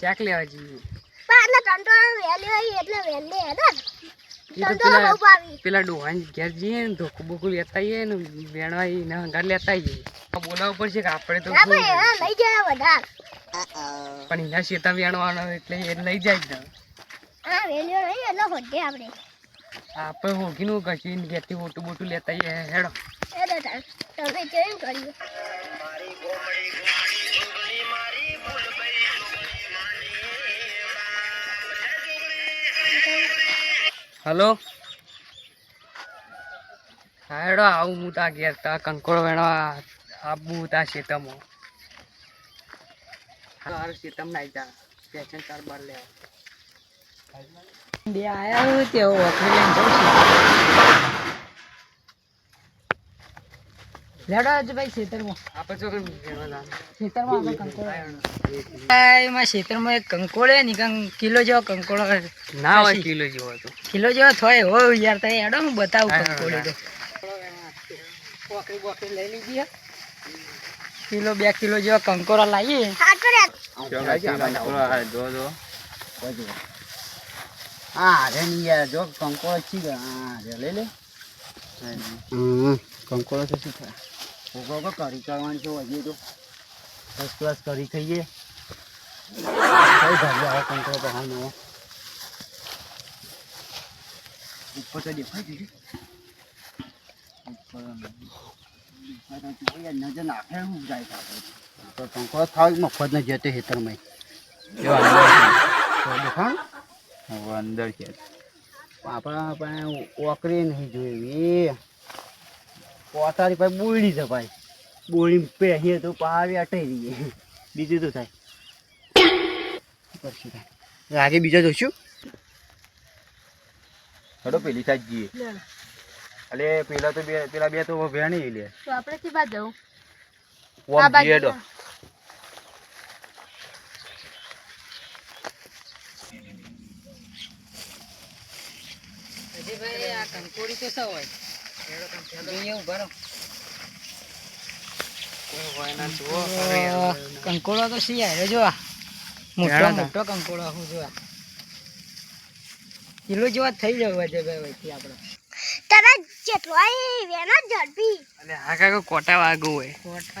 શાક લેવા જઈએ. હોય એટલે હે ને. ટંટોળા પેલા ડોહાની ઘેર જઈએ ને ધોકું બોકું લેતા આવીએ ને વેણવા હંગાર લેતા આવીએ. બોલાવવું પડશે કે આપણે તો ના શું ભાઈ હા લઈ જાય વધાર. પણ એના શેતા વેણવાનો એટલે એ લઈ જાય ને. હા વહેલીઓ નહીં એટલે હોડે આપણે. આપણે હોગીનું કશું ઘેરથી બોટું લેતા આવીએ હેડો. તમે હલો? હેડો, આવું હું તા ઘેર તા કંકોળ વેણવા આવું તા શેતમાં. હારું શેતમ નાઈ જા. પેશન કાર બાર લે બે આયા હું તે ઓખરી લઈને જઉં લેડો ભાઈ ખેતરમાં. જો ખેતરમાં. એમાં ખેતરમાં એક ને કિલો જેવો કંકોડો ના હોય કિલો જેવો તો. કિલો જેવો થોય હો યાર તઈ હેડો હું બતાવું હા, તો. પોકરી બોકરી લઈ લીધી કિલો બે કિલો જેવો કંકોડો લાવીએ. જો કર્યા હા રે ની યાર જો કંકોળો છી ગયો હા રે લઈ લે. કંકોળો તો શું થાય? કોકો કરી કરવાની છે હજી તો. ફર્સ્ટ ક્લાસ કરી ખાઈએ. કઈ ભાજી આવે હા નવો ઉપર તો દેખાય છે. ઉપર નજર નાખે હું જાય તો કંકોળો થાવ મફત ને જતે હેતરમાં જો અંદર છે. દેખાણ અંદર છે. આપણા આપણે ઓકરી નહીં જોઈ પોતાની ભાઈ બોળી છે ભાઈ. બોળી પહેરીએ તો પાવી અટાઈ રહીએ બીજું તો થાય? પછી થાય. બીજા જોશું? હડો પેલી સાઈડ જઈએ. અલે પેલા તો બે પેલા બે તો વેણી લે. તો આપણે થી બાદ જવું? ઓમ ભાઈ આ કંકોડી તો શું કંકોડો તો સી આવ્યો જોવા આ. મોટો મોટો કંકોડો હું જોવા આ. કિલો જેવા થઈ જવા છે ભાઈ આપણે. તારા જેટલો આય વેના ઝડપી. અલે આ કાકો કોટા વાગું હોય.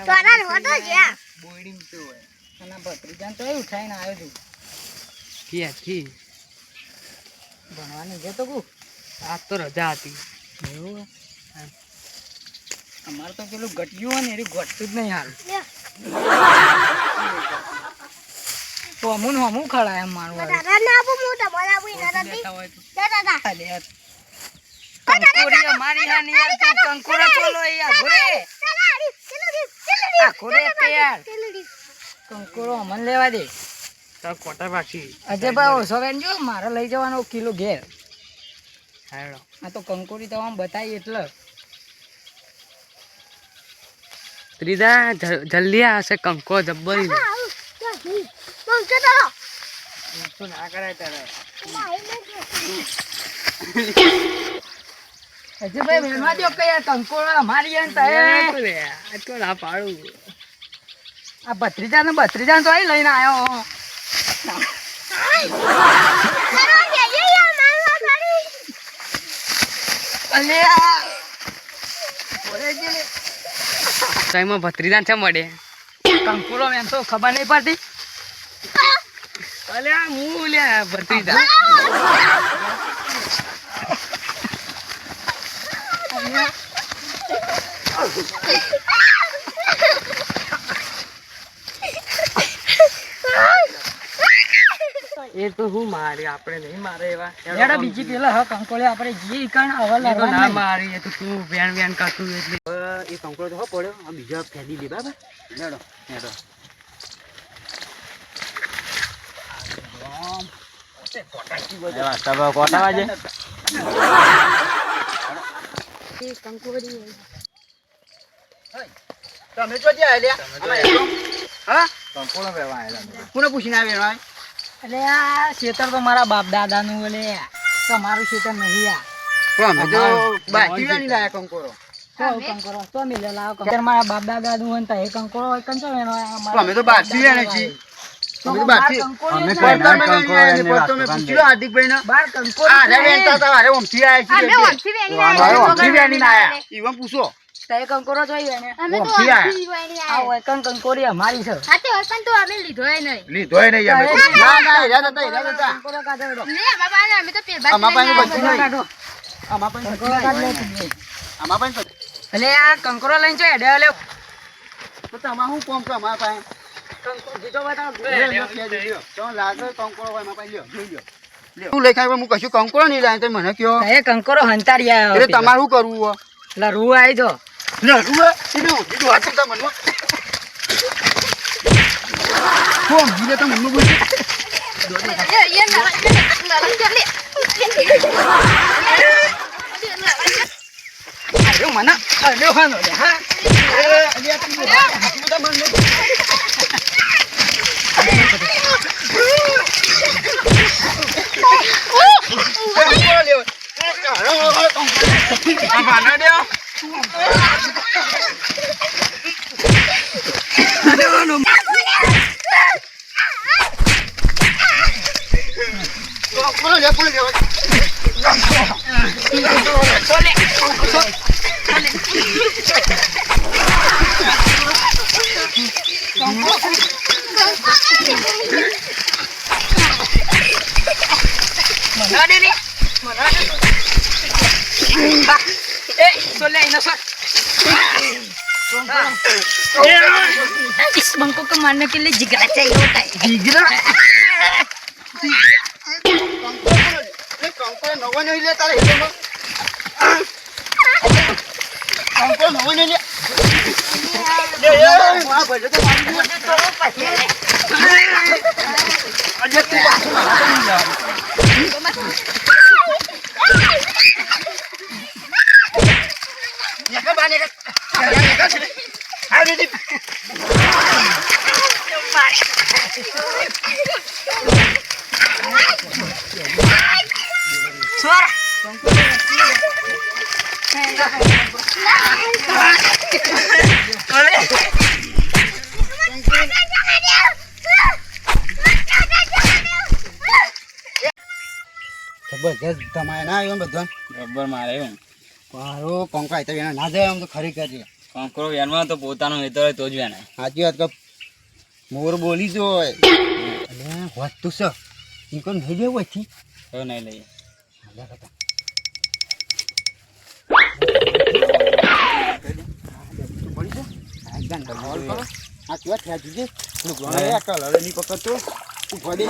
તારા હોતો જ્યાં બોયડીમ શું હોય. અને ભત્રીજાને તો ઉઠાઈને આવ્યો ભણવાની જતો કુ. આજ તો રજા હતી. એવું? અમારે તો પેલું ઘટ્યું હોય ને એ ઘટતું જ નહીં હાલ. તો અમુન અમુ ખડા એમ મારું દાદા ના આપો હું તમારા આપું તો. દાદા. દા અમારી હા ને યાર તું કંકોડો ચોલો યાર ચલો આ ઘરે તૈયાર દી અમન લેવા દે. તો કોટા પાછી. અજય ભાઈ ઓછો વેન જો મારે લઈ જવાનો કિલો ઘેર. આ તો કંકોડી તો આમ બતાવી એટલે. ત્રીજા જલ્દી આવશે કંકો જબ્બરી ના કરાય તારે. ભાઈ દો કે યાર આ તો ના પાડું. આ ભત્રીજા ને ભત્રીજા તો અહીં લઈને આવ્યો તારા જે જે યાર મારવા પાડી અલે આ ઘોડે જે લે. ટાઈમમાં ભત્રીજાન છે મળે. કંકુરો મેં તો ખબર નહીં પડતી. અલે હું લે ભત્રીજા. એ તો હું મારી આપણે નહીં મારે એવા એડા બીજી પેલા હા કંકોળે આપણે જે ઈકણ અવલ ના. મારી એ તો તું વેણ વેણ કરતું એટલે. એ કંકોળો તો હો પડ્યો આ બીજા ફેદી દે બાબા લેડો લેડો કોટા વાજે તમે તો જ્યાં આલ્યા હા? કંકોળો વેવા આયેલા. કોને પૂછીને આવ્યા એટલે આ ખેતર તો મારા બાપ દાદા નું એટલે તમારું ખેતર નહીં આ. અમે તો બાકી વાળી લાયા કંકોળો તો તો મિલે લાવો કંકોડો. મારા બાપ દાદા નું હોય ને એ કંકોડો હોય કંચો વેણો આ તો અમે અમે અમે લઈને કંકોરો છે. બાર કંકોરો આ રે અરે ઓમથી આયા છીએ અમે ઓમથી વેણી અમારે છે, ઓમથી વગર આયા. ઈવન પૂછો. તારે કંકોરો જોઈએ ને અમે તો આ કંકોરી અમારી છે તે તો અમે લીધોય નહીં. લીધોય નહીં અમે તો. ના ના કાઢો અમે તો. નહીં. કંકોરો તું. એટલે આ કંકોરો લઈને જો હેડે લે તો તમારે શું કોમ કે અમારા પાસે કંકોરો જીતો બતાવો લ્યો, લ્યો, લ્યો, લ્યો. તમને લાગે હોય, પાસે લ્યો, લ્યો. લ્યો. શું લખાય હું કશું કંકોડો નહીં લાવ્યો, તો મને કયો એ કંકોરો હંતાડી આવ્યો એટલે તમારે કરવું? એટલે રૂ આવી જો Nở đúng đấy. Thế đâu, đi đùa trong tâm mà nuốt. Không, đi ra tâm mà nuốt. Đùa đi. Yên là lại biết là lại biết đi. Hãy subscribe cho kênh Ghiền Mì Gõ Để không bỏ lỡ những video hấp dẫn Ăn phản nữa đi không? Bangko kemana kile jigra cai jigra તારે હેઠળનો. કંકોડો નવો નહીં લે. લે, એ, જબરજસ્ત તમારે ના આવ્યો બધા બરાબર મારે એવું મારો કંકા તો એના ના જાય આમ તો ખરી છે કંકોરો વેનમાં તો પોતાનો હેતર હોય તો જ વેનાય સાચી વાત કે મોર બોલી જો હોય. અને હોત તું છે એ થઈ જાય હોયથી તો નહીં લઈએ. આ કેવા થયા જીજે કલરની પકડતો તું ભડે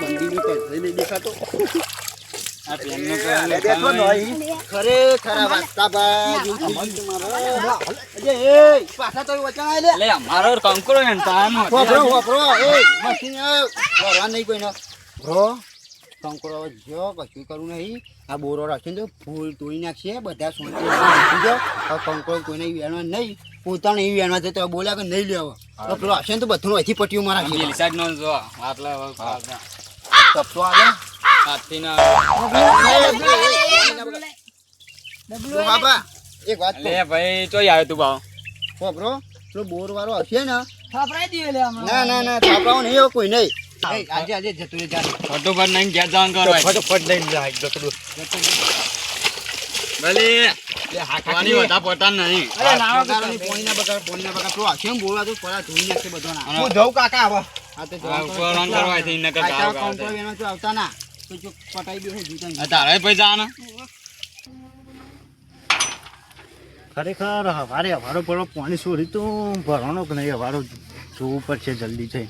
બંદી નું કઈ નહીં દેખાતો નહીં. અમારો કંકોરો નહીં કોઈને. બ્રો, હવે જો કશું કરવું નહીં. આ બોરો રાખીને તો ફૂલ તોડી નાખશે. બધા સોંચી નાખી જાઓ. હવે કંકોડો કોઈને વેણવા નહીં. પોતાને એવી વેણવા જતો બોલ્યા કે નહીં લેવો. તો પેલો હશે ને તો બધું અહીંથી પટ્યું મારા પેલી સાઈડ નો જો આટલા. તપતો આલે. હાથીના. જો બાબા એક વાત. લે ભાઈ તો આવ્યો તું ભાવ પેલો બોર વાળો હશે ને. થાપરાઈ દીએ લે ના ના ના થાપડાઓ નહીં કોઈ નહીં, આજે આજે જતું રહે જા. ફટોફટ નહીં ઘેર જવાનું કરો ફટોફટ લઈને જાય જતું ભલે. લે, હાથ પાણી હાથ વધા પોતા નહીં. અરે ના બગાડો નહીં, પોણીના બગાડ, પોણીના બગાડ. પેલો હશે ને તો પરા ધોઈ નાખશે બધાના. હું જઉં કાકા હવે. હા તો ઉપર રન કરવા થી નકર કાકા ગાવ ગાવ તો. આવતા ના. તો જો પટાઈ દેશે જીવતા આ તારે ભાઈ જવાનું ખરેખર હવારે હવારો પડો પાણી સોરી તો ભરવાનો કે નહીં? હવારો જોવું પડશે જલ્દી થઈ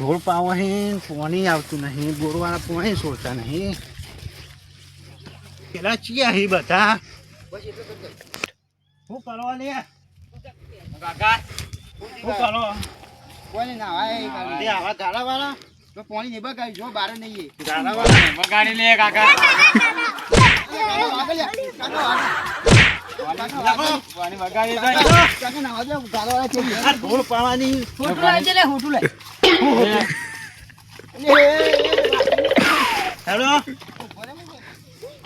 ઢોળ પાવા પાણી આવતું નહીં ગોળવાળા પાણી સોરતા નહીં પેલા ચિયા અહીં બધા શું કરવા લે કાકા શું કરો આવે તે પાણી નહીં બગાડી જો બાર નહીં એ. બગાડી લે કાકા લે. પાણી બગાડી દે. કાકા, કાકા નાવા દે, ગાળો છે. ઢોળ પાવાની હોટું એ, એ, એ, એ, હેલો?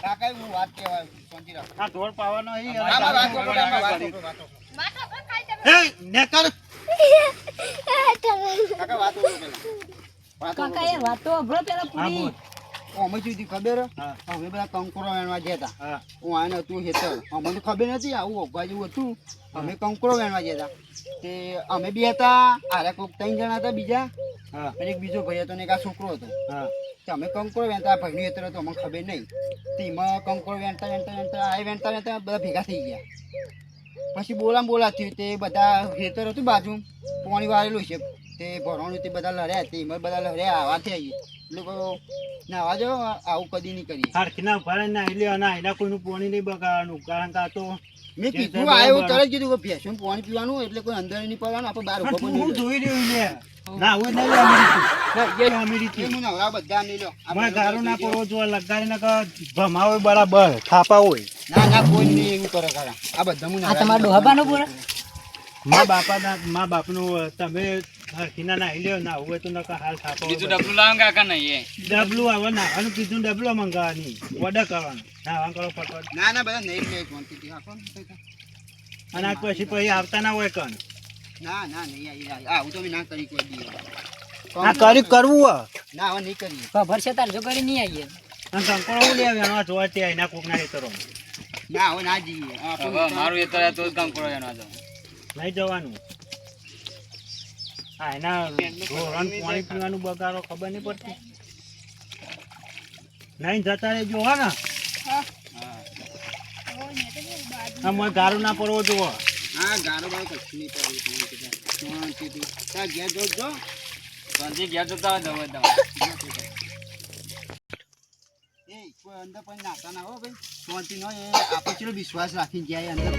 કાકા હું વાત કહેવાય શાંતિ રાખો. આ પાવાનો હા, વાત કરો, વાત કરો, એ નેકર કાકા, વાત કરો એ વાત તો અભરો પેલા પૂરી. અમે શું ખબર? અમે બધા કંકરો વેણવા ગયા હતા હા. આને હતું હેતર અમને ખબર નથી આવું અગવા જેવું હતું અમે કંકરો વેણવા ગયા હતા તે અમે બી હતા આરે કોક ત્રણ જણા હતા બીજા. હા. અને એક બીજો ભાઈ હતો ને એક આ છોકરો હતો. તે અમે કંકરો વેણતા ભાઈનું હેતર હતું અમને ખબર નહીં. તે એમાં કંકરો વેણતા વેણતા વેણતા આ વેણતા વેણતા બધા ભેગા થઈ ગયા. પછી બોલામ બોલા થયું તે બધા હેતર હતું બાજુ પાણી વાળેલું છે. તે ભરવાનું તે બધા લડ્યા તે એમાં બધા લડ્યા આવા થઈ લોકો નાવા આજો આવું કદી નહીં કરીએ. હાડકીના ભરે ના એટલે ના એના કોઈનું પાણી નહીં બગાડવાનું કારણ કે આ તો મેં કીધું આવ્યો તરત કીધું કે ભેંસનું પાણી પીવાનું એટલે કોઈ અંદર નહીં પડવાનું આપણે બહાર ઊભો હું જોઈ રહ્યું લે ના હું નહીં અમીરી એ અમીરી હું નવરા બધા નહીં લો મને ગારો ના પડવો જો લગાડી ના ભમાવો બરાબર થાપા હોય. ના ના કોઈ નહીં એવું કરે ખરા આ બધા હું આ તમારો ડોહાબાનો પૂરા મા બાપા ના મા બાપનું તમે હરખીના નાહી લ્યો ના હોય તો નકા હાલ થાપા બીજું ડબલું લાવો કાકા નહીં એ. ડબલું આવે નાવાનું કીધું ડબલું મંગાવવાની ઓર્ડર કરવાનો. કરો પકડ ના ના બધા નહીં લે? અને આ પછી પછી આવતા ના હોય કણ. ના ના નહીં આ- આ- આવું તો ના કરી કોઈ દી. આ કરી કરવું હોય. ના હવે નહીં કરીએ. ખબર છે તાર જો કરી નહીં આવીએ. અને લેવા એનો જોવા ત્યાં એના હેતરો ના હવે ના જઈએ. હવે મારું એ તો તો જ કામ કરો એનો લઈ જવાનું. હા એના ધોરણ પાણી પીવાનું બગાડો ખબર નહીં પડતી. નહીં જતા રહેજો હો ને. હા. મને ગારું ના પડવો જોવો હા ગારો બારો કશું નહીં પડે તમે કીધા. શાંતિથી તાર ઘેર જો જો. શાંતિ ઘેર જતા હોય દવા એ કોઈ અંદર પણ નાતા ના હો ભાઈ. શાંતિ નો એ આપણે ચલો વિશ્વાસ રાખીને જાય અંદર.